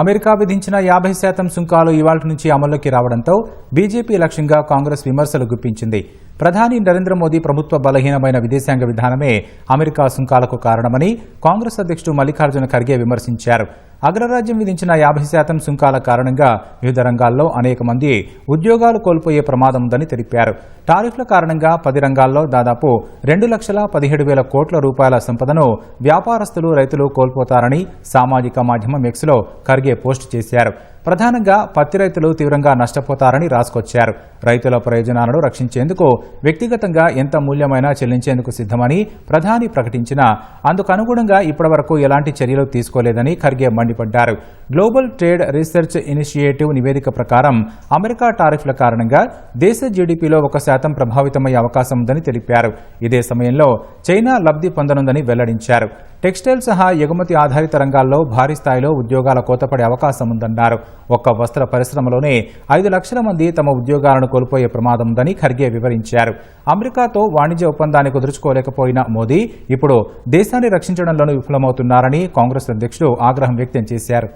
America విధించిన యాభై శాతం సుంకాలు ఇవాళ నుంచి అమల్లోకి రావడంతో బీజేపీ లక్ష్యంగా కాంగ్రెస్ విమర్శలు గుప్పించింది. ప్రధాని నరేంద్ర మోదీ ప్రభుత్వ బలహీనమైన విదేశాంగ విధానమే అమెరికా సుంకాలకు కారణమని కాంగ్రెస్ అధ్యక్షుడు మల్లికార్జున ఖర్గే విమర్శించారు. అగ్రరాజ్యం విధించిన యాభై శాతం సుంకాల కారణంగా వివిధ రంగాల్లో అనేక మంది ఉద్యోగాలు కోల్పోయే ప్రమాదం ఉందని తెలిపారు. టారిఫ్ల కారణంగా పది రంగాల్లో దాదాపు రెండు లక్షల పదిహేడు వేల కోట్ల రూపాయల సంపదను వ్యాపారస్తులు రైతులు కోల్పోతారని సామాజిక మాధ్యమం ఎక్స్లో ఖర్గే పోస్ట్ చేశారు. ప్రధానంగా పత్తి రైతులు తీవ్రంగా నష్టపోతారని రాసుకొచ్చారు. రైతుల ప్రయోజనాలను రక్షించేందుకు వ్యక్తిగతంగా ఎంత మూల్యమైనా చెల్లించేందుకు సిద్ధమని ప్రధాని ప్రకటించినా అందుకనుగుణంగా ఇప్పటివరకు ఎలాంటి చర్యలు తీసుకోలేదని ఖర్గే మండిపడ్డారు. గ్లోబల్ ట్రేడ్ రీసెర్చ్ ఇనిషియేటివ్ నివేదిక ప్రకారం అమెరికా టారిఫ్ల కారణంగా దేశ జీడీపీలో ఒక శాతం ప్రభావితమయ్యే అవకాశం ఉందని తెలిపారు. ఇదే సమయంలో చైనా లబ్ధి పొందనుందని వెల్లడించారు. టెక్స్టైల్ సహా ఎగుమతి ఆధారిత రంగాల్లో భారీ స్థాయిలో ఉద్యోగాల కోతపడే అవకాశం ఉందన్నారు. ఒక్క వస్త్ర పరిశ్రమలోనే ఐదు లక్షల మంది తమ ఉద్యోగాలను కోల్పోయే ప్రమాదం ఉందని ఖర్గే వివరించారు. అమెరికాతో వాణిజ్య ఒప్పందాన్ని కుదుర్చుకోలేకపోయిన మోదీ ఇప్పుడు దేశాన్ని రక్షించడంలోనూ విఫలమవుతున్నారని కాంగ్రెస్ అధ్యక్షుడు ఆగ్రహం వ్యక్తం చేశారు.